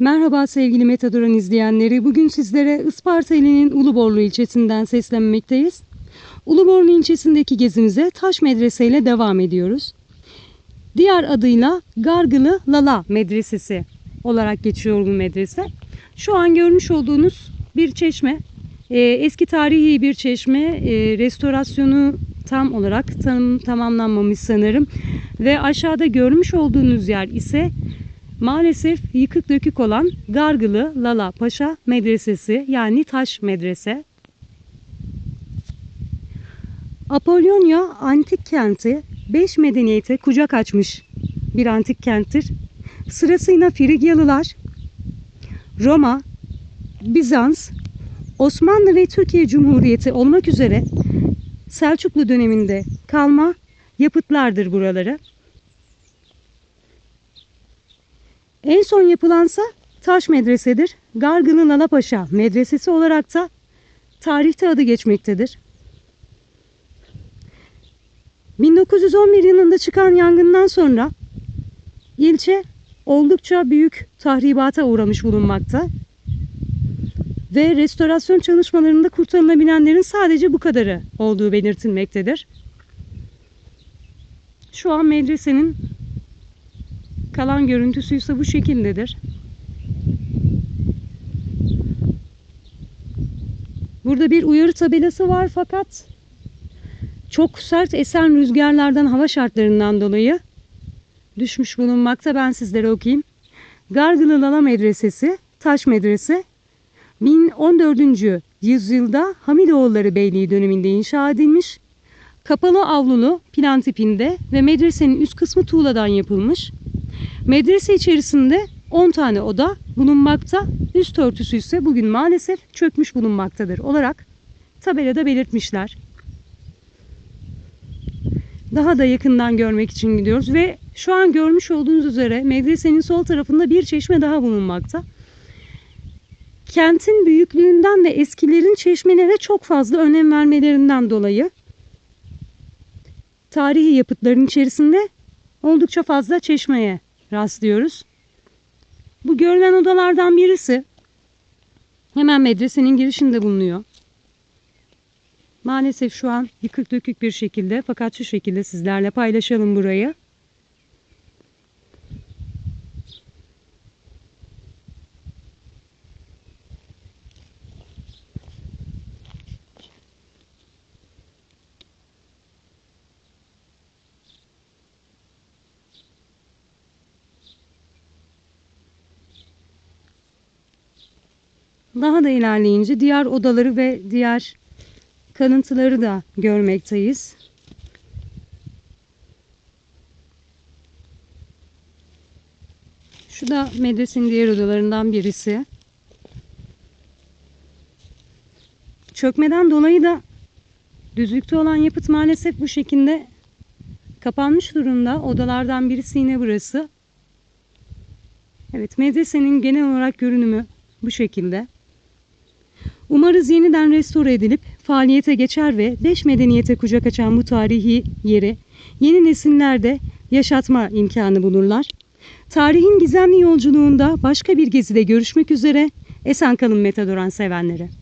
Merhaba sevgili Metadoran izleyenleri. Bugün sizlere Isparta ilinin Uluborlu ilçesinden seslenmekteyiz. Uluborlu ilçesindeki gezimize Taş Medrese ile devam ediyoruz. Diğer adıyla Gargılı Lala Medresesi olarak geçiyor bu medrese. Şu an görmüş olduğunuz bir çeşme. Ee, eski tarihi bir çeşme. Ee, restorasyonu tam olarak tam, tamamlanmamış sanırım. Ve aşağıda görmüş olduğunuz yer ise maalesef yıkık dökük olan Gargılı Lala Paşa Medresesi yani Taş Medrese. Apollonia antik kenti 5 medeniyete kucak açmış bir antik kenttir. Sırasıyla Frigyalılar, Roma, Bizans, Osmanlı ve Türkiye Cumhuriyeti olmak üzere Selçuklu döneminde kalma yapıtlardır buraları. En son yapılansa Taş Medrese'dir. Gargılı Lalapaşa Medresesi olarak da tarihte adı geçmektedir. 1911 yılında çıkan yangından sonra ilçe oldukça büyük tahribata uğramış bulunmakta. Ve restorasyon çalışmalarında kurtarılabilenlerin sadece bu kadarı olduğu belirtilmektedir. Şu an medresenin kalan görüntüsü ise bu şekildedir. Burada bir uyarı tabelası var fakat çok sert esen rüzgarlardan hava şartlarından dolayı düşmüş bulunmakta. Ben sizlere okuyayım. Gargılı Lala Medresesi, Taş Medrese 1014. yüzyılda Hamidoğulları Beyliği döneminde inşa edilmiş. Kapalı avlulu plan tipinde ve medresenin üst kısmı tuğladan yapılmış. Medrese içerisinde 10 tane oda bulunmakta. Üst örtüsü ise bugün maalesef çökmüş bulunmaktadır olarak tabelada belirtmişler. Daha da yakından görmek için gidiyoruz ve şu an görmüş olduğunuz üzere medresenin sol tarafında bir çeşme daha bulunmakta. Kentin büyüklüğünden ve eskilerin çeşmelere çok fazla önem vermelerinden dolayı tarihi yapıtların içerisinde oldukça fazla çeşmeye rastlıyoruz. Bu görülen odalardan birisi hemen medresenin girişinde bulunuyor. Maalesef şu an yıkık dökük bir şekilde fakat şu şekilde sizlerle paylaşalım burayı. Daha da ilerleyince diğer odaları ve diğer kalıntıları da görmekteyiz. Şu da medresenin diğer odalarından birisi. Çökmeden dolayı da düzlükte olan yapıt maalesef bu şekilde kapanmış durumda. Odalardan birisi yine burası. Evet medresenin genel olarak görünümü bu şekilde. Umarız yeniden restore edilip faaliyete geçer ve beş medeniyete kucak açan bu tarihi yeri yeni nesillerde yaşatma imkanı bulurlar. Tarihin gizemli yolculuğunda başka bir gezide görüşmek üzere. Esen kalın Metadoran sevenleri.